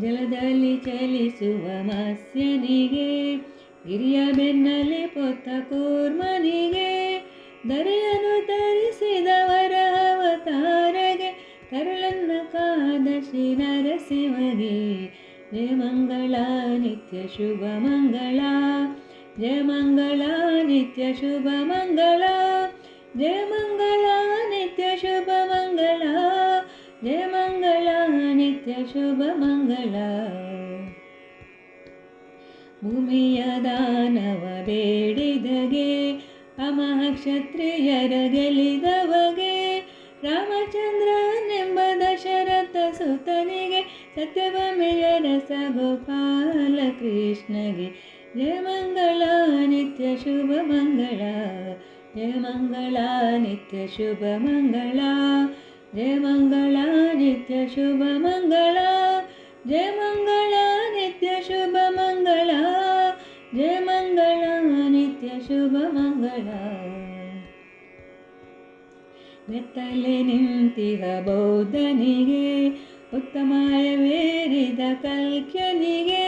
ಜಲದಲ್ಲಿ ಚಲಿಸುವ ಮತ್ಸ್ಯನಿಗೆ ಗಿರಿಯ ಬೆನ್ನಲೆ ಪೊತ್ತ ಕೂರ್ಮನಿಗೆ ದರೆಯನ್ನು ಧರಿಸಿದವರ ಅವತಾರಗೆ ಕರುಳನ್ನ ಕಾದ ಶ್ರೀ ನರಸಿಂಹಗೆ, ಜಯ ಮಂಗಳ ನಿತ್ಯ ಶುಭ ಮಂಗಳ, ಜಯ ಮಂಗಳ ನಿತ್ಯ ಶುಭ ಮಂಗಳ, ಜಯ ಮಂಗಳ ನಿತ್ಯ ಶುಭ ಮಂಗಳ, ಜಯ ಮಂಗಳ ನಿತ್ಯ ಶುಭ ಮಂಗಳ. ಭೂಮಿಯ ದಾನವ ಬೇಡಿದಗೆ ಅಮಹಕ್ಷತ್ರಿಯರ ಗೆಲಿದವಗೆ ರಾಮಚಂದ್ರನೆಂಬ ದಶರಥ ಸುತನಿಗೆ ಸತ್ಯಭಮೆಯ ರಸ ಗೋಪಾಲ ಕೃಷ್ಣಗೆ. ಜಯ ಮಂಗಳ, ನಿತ್ಯ ಶುಭ ಮಂಗಳ. ಜಯ ಮಂಗಳ, ನಿತ್ಯ ಶುಭ ಮಂಗಳ. ಜಯ ಮಂಗಳ ನಿತ್ಯ ಶುಭ ಮಂಗಳ ಜಯ ಮಂಗಳ ನಿತ್ಯ ಶುಭ ಮಂಗಳ ಜಯ ಮಂಗಳ ನಿತ್ಯ ಶುಭ ಮಂಗಳ ಬೆತ್ತಲೆ ನಿಂತಿಹ ಬೌದ್ಧನಿಗೆ ಉತ್ತಮಾಯವೇರಿದ ಕಲ್ಕ್ಯನಿಗೆ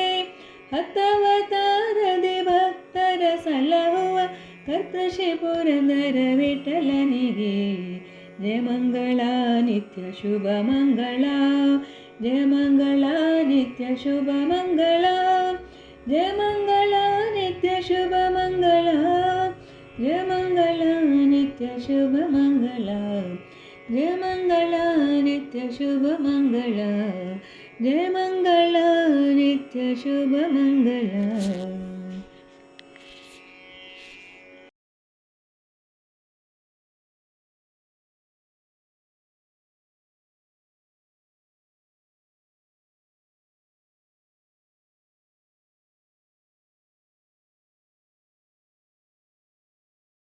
ಹತ್ತವತಾರದೆ ಭಕ್ತರ ಸಲಹುವ ಕರ್ತೃಷಿ ಪುರಂದರ ವಿಠಲನಿಗೆ जय मंगला नित्य शुभ मंगला, जय मंगला नित्य शुभ मंगला, जय मंगला नित्य शुभ मंगला, जय मंगला नित्य शुभ मंगला, जय मंगला नित्य शुभ मंगला, जय मंगला नित्य शुभ मंगला।